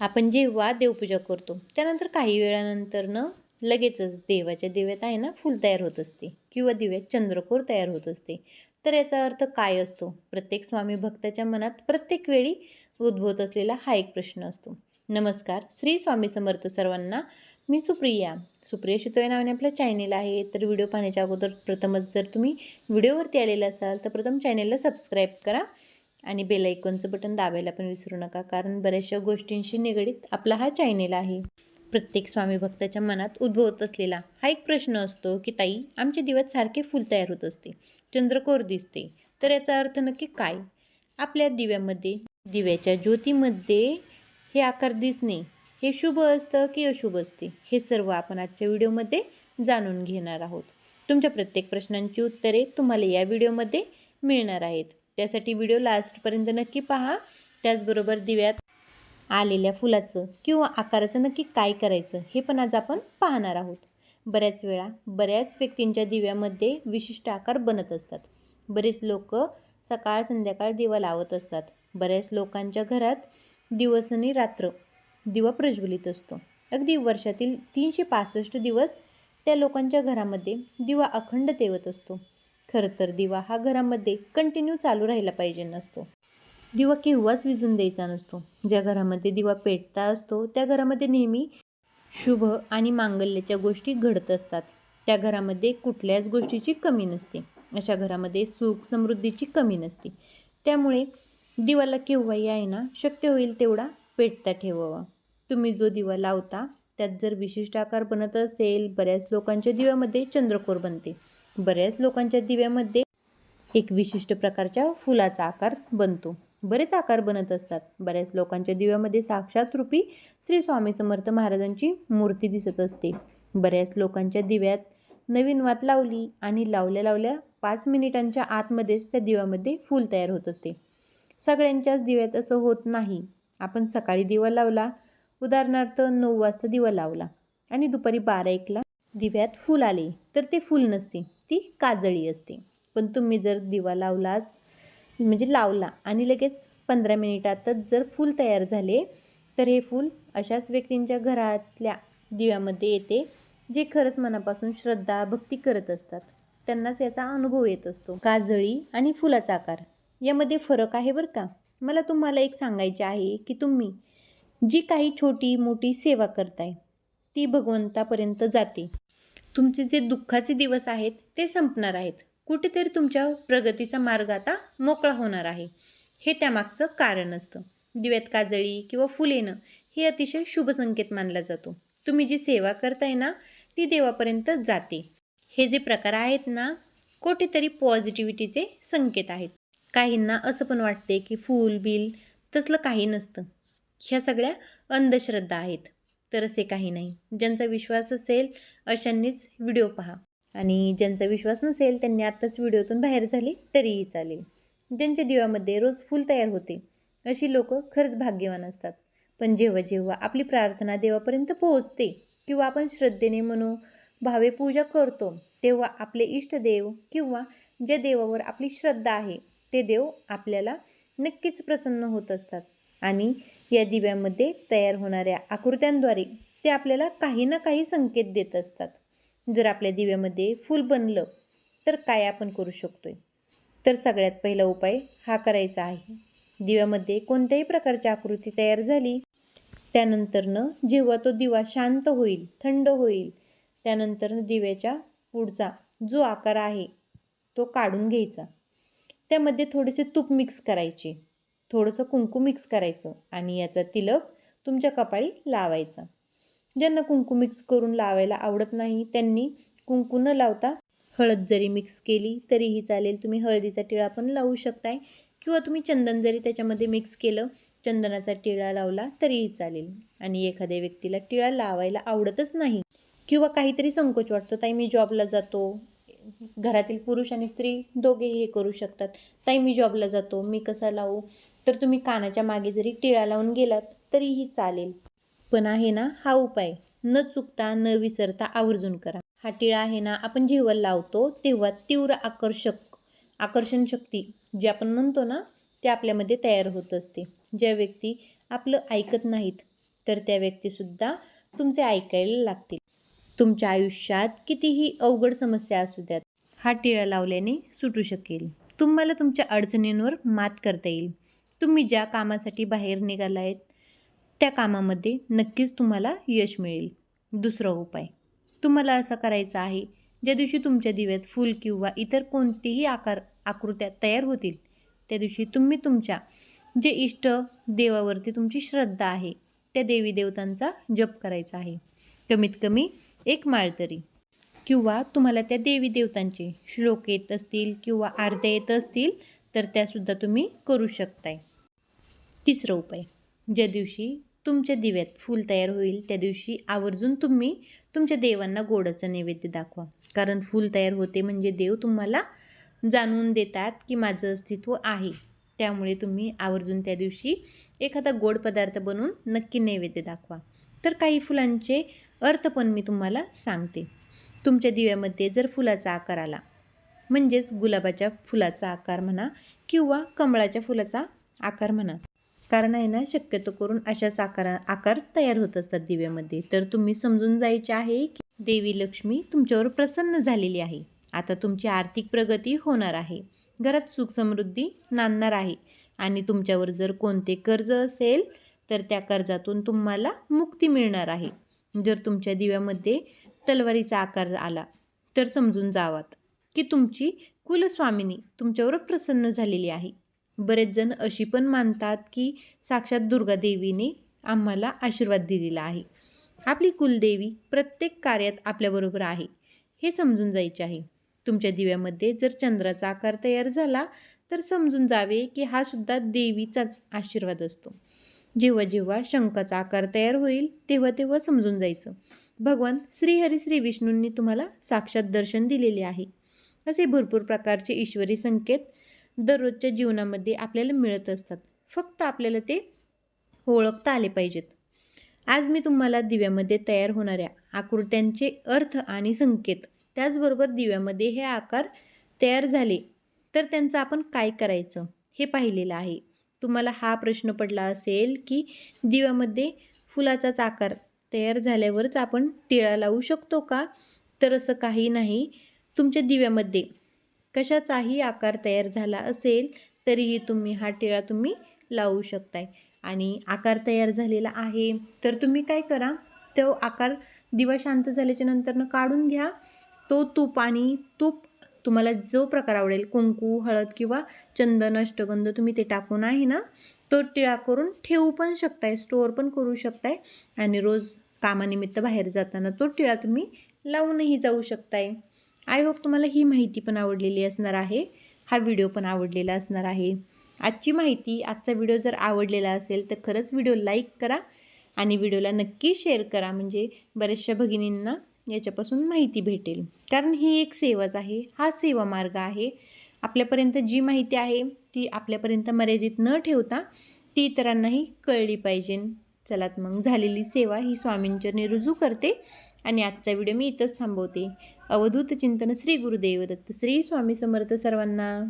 आपण जेव्हा देवपूजा करतो त्यानंतर काही वेळानंतर न लगेचच देवाच्या दिव्यात आहे ना फूल तयार होत असते किंवा दिव्यात चंद्रकोर तयार होत असते. तर याचा अर्थ काय असतो? प्रत्येक स्वामी भक्ताच्या मनात प्रत्येक वेळी उद्भवत असलेला हा एक प्रश्न असतो. नमस्कार श्री स्वामी समर्थ सर्वांना. मी सुप्रिया. सुप्रिया शितोय नावाने आपलं चॅनेल आहे. तर व्हिडिओ पाहण्याच्या अगोदर प्रथमच जर तुम्ही व्हिडिओवरती आलेला असाल तर प्रथम चॅनेलला सबस्क्राईब करा. आणि बेलायकॉनचं बटन दाबायला पण विसरू नका कारण बऱ्याचशा गोष्टींशी निगडीत आपला हा चॅनेल आहे. प्रत्येक स्वामी भक्ताच्या मनात उद्भवत असलेला हा एक प्रश्न असतो की ताई आमच्या दिव्यात सारखे फुल तयार होत असते. चंद्रकोर दिसते. तर याचा अर्थ नक्की काय? आपल्या दिव्यामध्ये दिव्याच्या ज्योतीमध्ये हे आकार दिसणे हे शुभ असतं की अशुभ असते हे सर्व आपण आजच्या व्हिडिओमध्ये जाणून घेणार आहोत. तुमच्या प्रत्येक प्रश्नांची उत्तरे तुम्हाला या व्हिडिओमध्ये मिळणार आहेत. त्यासाठी व्हिडिओ लास्टपर्यंत नक्की पहा. त्याचबरोबर दिव्यात आलेल्या फुलाचं किंवा आकाराचं नक्की काय करायचं हे पण आज आपण पाहणार आहोत. बऱ्याच वेळा बऱ्याच व्यक्तींच्या दिव्यामध्ये विशिष्ट आकार बनत असतात. बरेच लोक सकाळ संध्याकाळ दिवा लावत असतात. बऱ्याच लोकांच्या घरात दिवस आणि रात्र दिवा प्रज्वलित असतो. अगदी वर्षातील तीनशे पासष्ट दिवस त्या लोकांच्या घरामध्ये दिवा अखंड तेवत असतो. खरं तर दिवा हा घरामध्ये कंटिन्यू चालू राहिला पाहिजे नसतो. दिवा केव्हाच विझून द्यायचा नसतो. ज्या घरामध्ये दिवा पेटता असतो त्या घरामध्ये नेहमी शुभ आणि मांगल्याच्या गोष्टी घडत असतात. त्या घरामध्ये कुठल्याच गोष्टीची कमी नसते. अशा घरामध्ये सुख समृद्धीची कमी नसते. त्यामुळे दिवाला केव्हाही आहे ना शक्य होईल तेवढा पेटता ठेवावा. तुम्ही जो दिवा लावता त्यात जर विशिष्ट आकार बनत असेल बऱ्याच लोकांच्या दिव्यामध्ये चंद्रकोर बनते. बऱ्याच लोकांच्या दिव्यामध्ये एक विशिष्ट प्रकारच्या फुलाचा आकार बनतो. बरेच आकार बनत असतात. बऱ्याच लोकांच्या दिव्यामध्ये साक्षात रूपी श्री स्वामी समर्थ महाराजांची मूर्ती दिसत असते. बऱ्याच लोकांच्या दिव्यात नवीन वात लावली आणि लावल्या लावल्या पाच मिनिटांच्या आतमध्येच त्या दिव्यामध्ये फूल तयार होत असते. सगळ्यांच्याच दिव्यात असं होत नाही. आपण सकाळी दिवा लावला उदाहरणार्थ नऊ वाजता दिवा लावला आणि दुपारी बारा एकला दिव्यात फूल आले तर ते फूल नसते ती काजळी असते. पण तुम्ही जर दिवा लावलाच म्हणजे लावला आणि लगेच पंधरा मिनिटातच जर फूल तयार झाले तर हे फूल अशाच व्यक्तींच्या घरातल्या दिव्यामध्ये येते जे खरंच मनापासून श्रद्धा भक्ती करत असतात. त्यांनाच याचा अनुभव येत असतो. काजळी आणि फुलाचा आकार यामध्ये फरक आहे बरं का? मला तुम्हाला एक सांगायचे आहे की तुम्ही जी काही छोटी मोठी सेवा करताय ती भगवंतापर्यंत जाते. तुमचे जे दुःखाचे दिवस आहेत ते संपणार आहेत. कुठेतरी तुमच्या प्रगतीचा मार्ग आता मोकळा होणार आहे. हे त्यामागचं कारण असतं. दिव्यात काजळी किंवा फुल येणं हे अतिशय शुभ संकेत मानला जातो. तुम्ही जी सेवा करताय ना ती देवापर्यंत जाते. हे जे प्रकार आहेत ना कुठेतरी पॉझिटिव्हिटीचे संकेत आहेत. काहींना असं पण वाटते की फूल बिल तसलं काही नसतं. ह्या सगळ्या अंधश्रद्धा आहेत. तर असे काही नाही. ज्यांचा विश्वास असेल अशांनीच व्हिडिओ पहा. आणि ज्यांचा विश्वास नसेल त्यांनी आत्ताच व्हिडिओतून बाहेर झाले तरीही चालेल. ज्यांच्या दिव्यामध्ये रोज फूल तयार होते अशी लोक खरंच भाग्यवान असतात. पण जेव्हा जेव्हा आपली प्रार्थना देवापर्यंत पोहोचते किंवा आपण श्रद्धेने म्हणू भावे पूजा करतो तेव्हा आपले इष्टदेव किंवा ज्या देवावर आपली श्रद्धा आहे ते देव आपल्याला नक्कीच प्रसन्न होत असतात. आणि या दिव्यामध्ये तयार होणाऱ्या आकृत्यांद्वारे ते आपल्याला काही ना काही संकेत देत असतात. जर आपल्या दिव्यामध्ये फूल बनलं तर काय आपण करू शकतोय? तर सगळ्यात पहिला उपाय हा करायचा आहे. दिव्यामध्ये कोणत्याही प्रकारची आकृती तयार झाली त्यानंतरनं जेव्हा तो दिवा शांत होईल थंड होईल त्यानंतर दिव्याच्या पुढचा जो आकार आहे तो काढून घ्यायचा. त्यामध्ये थोडेसे तूप मिक्स करायचे. थोडंसं कुंकू मिक्स करायचं आणि याचा तिलक तुमच्या कपाळी लावायचा. ज्यांना कुंकू मिक्स करून लावायला आवडत नाही त्यांनी कुंकू न लावता हळद जरी मिक्स केली तरीही चालेल. तुम्ही हळदीचा टिळा पण लावू शकताय. किंवा तुम्ही चंदन जरी त्याच्यामध्ये मिक्स केलं चंदनाचा टिळा लावला तरीही चालेल. आणि एखाद्या व्यक्तीला टिळा लावायला आवडतच नाही. किंवा काहीतरी संकोच वाटतो ताई मी जॉबला जातो. घरातील पुरुष आणि स्त्री दोघेही हे करू शकतात. ताई मी जॉबला जातो. मी कसा लावू? तर तुम्ही कानाच्या मागे जरी टिळा लावून गेलात तरीही चालेल. पण आहे ना हा उपाय. न चुकता न विसरता आवर्जून करा. हा टिळा आहे ना आपण जेव्हा लावतो तेव्हा तीव्र आकर्षक आकर्षण शक्ती जे आपण म्हणतो ना ते आपल्यामध्ये तयार होत असते. ज्या व्यक्ती आपलं ऐकत नाहीत तर त्या व्यक्तीसुद्धा तुमचे ऐकायला लागतील. तुमच्या आयुष्यात कितीही अवघड समस्या असू द्यात हा टिळा लावल्याने सुटू शकेल. तुम्हाला तुमच्या अडचणींवर मात करता येईल. तुम्ही ज्या कामासाठी बाहेर निघाला आहेत त्या कामामध्ये नक्कीच तुम्हाला यश मिळेल. दुसरा उपाय. तुम्हाला असं करायचं आहे ज्या दिवशी तुमच्या दिव्यात फूल किंवा इतर कोणतेही आकार आकृत्या तयार होतील त्या दिवशी तुम्ही तुमच्या जे इष्ट देवावरती तुमची श्रद्धा आहे त्या देवी देवतांचा जप करायचा आहे. कमीत कमी एक माळ तरी. किंवा तुम्हाला त्या देवी देवतांचे श्लोक येत असतील किंवा आरत्या येत असतील तर त्यासुद्धा तुम्ही करू शकताय. तिसरा उपाय ज्या दिवशी तुमच्या दिव्यात फूल तयार होईल त्या दिवशी आवर्जून तुम्ही तुमच्या देवांना गोडाचा नैवेद्य दाखवा. कारण फूल तयार होते म्हणजे देव तुम्हाला जाणून देतात की माझं अस्तित्व आहे. त्यामुळे तुम्ही आवर्जून त्या दिवशी एखादा गोड पदार्थ बनवून नक्की नैवेद्य दाखवा. तर काही फुलांचे अर्थ पण मी तुम्हाला सांगते. तुमच्या दिव्यामध्ये जर फुलाचा आकार आला म्हणजेच गुलाबाच्या फुलाचा आकार म्हणा किंवा कमळाच्या फुलाचा आकार म्हणा कारण आहे ना शक्यतो करून अशाच आकारा आकार तयार होत असतात दिव्यामध्ये. तर तुम्ही समजून जायचे आहे की देवी लक्ष्मी तुमच्यावर प्रसन्न झालेली आहे. आता तुमची आर्थिक प्रगती होणार आहे. घरात सुख समृद्धी नांदणार आहे. आणि तुमच्यावर जर कोणते कर्ज असेल तर त्या कर्जातून तुम्हाला मुक्ती मिळणार आहे. जर तुमच्या दिव्यामध्ये तलवारीचा आकार आला तर समजून जावात की तुमची कुलस्वामिनी तुमच्यावर प्रसन्न झालेली आहे. बरेच जण अशी पण मानतात की साक्षात दुर्गा देवीने आम्हाला आशीर्वाद दिलेला आहे. आपली कुलदेवी प्रत्येक कार्यात आपल्याबरोबर आहे हे समजून जायचे आहे. तुमच्या दिव्यामध्ये जर चंद्राचा आकार तयार झाला तर समजून जावे की हा सुद्धा देवीचाच आशीर्वाद असतो. जेव्हा जेव्हा शंखाचा आकार तयार होईल तेव्हा तेव्हा समजून जायचं. भगवान श्रीहरी श्री विष्णूंनी तुम्हाला साक्षात दर्शन दिलेले आहे. असे भरपूर प्रकारचे ईश्वरी संकेत दररोजच्या जीवनामध्ये आपल्याला मिळत असतात. फक्त आपल्याला ते ओळखता आले पाहिजेत. आज मी तुम्हाला दिव्यामध्ये तयार होणाऱ्या आकृत्यांचे अर्थ आणि संकेत त्याचबरोबर दिव्यामध्ये हे आकार तयार झाले तर त्यांचं आपण काय करायचं हे पाहिलेलं आहे. तुम्हाला हा प्रश्न पडला असेल की दिव्यामध्ये फुलाचाच आकार तयार झाल्यावरच आपण टिळा लावू शकतो का? तर असं काही नाही. तुमच्या दिव्यामध्ये कशाचाही आकार तयार झाला असेल तरीही तुम्ही हा टिळा तुम्ही लावू शकताय. आणि आकार तयार झालेला आहे तर तुम्ही काय करा तो आकार दिवा शांत झाल्याच्या नंतरनं काढून घ्या. तो तूप आणि तूप तुम्हाला जो प्रकार आवडेल कुंकू हळद किंवा चंदन अष्टगंध तुम्ही ते टाकून आहे ना तो टिळा करून ठेवू पण शकताय स्टोअर पण करू शकताय आणि रोज कामानिमित्त बाहेर जाताना तो टिळा तुम्ही लावूनही जाऊ शकताय. आय होप तुम्हाला ही माहिती पण आवडलेली असणार आहे. हा व्हिडिओ पण आवडलेला असणार आहे. आजची माहिती आजचा व्हिडिओ जर आवडलेला असेल तर खरंच व्हिडिओ लाईक करा आणि व्हिडिओला नक्की शेअर करा. म्हणजे बऱ्याचशा भगिनींना याच्यापासून माहिती भेटेल. कारण ही एक सेवाच आहे. हा सेवा मार्ग आहे. आपल्यापर्यंत जी माहिती आहे ती आपल्यापर्यंत मर्यादित न ठेवता ती इतरांनाही कळली पाहिजे. चलात मग झालेली सेवा ही स्वामींचरणी रुजू करते आणि आजचा व्हिडिओ मी इथंच थांबवते. अवधूत चिंतन श्री गुरुदेव दत्त श्री स्वामी समर्थ सर्वांना.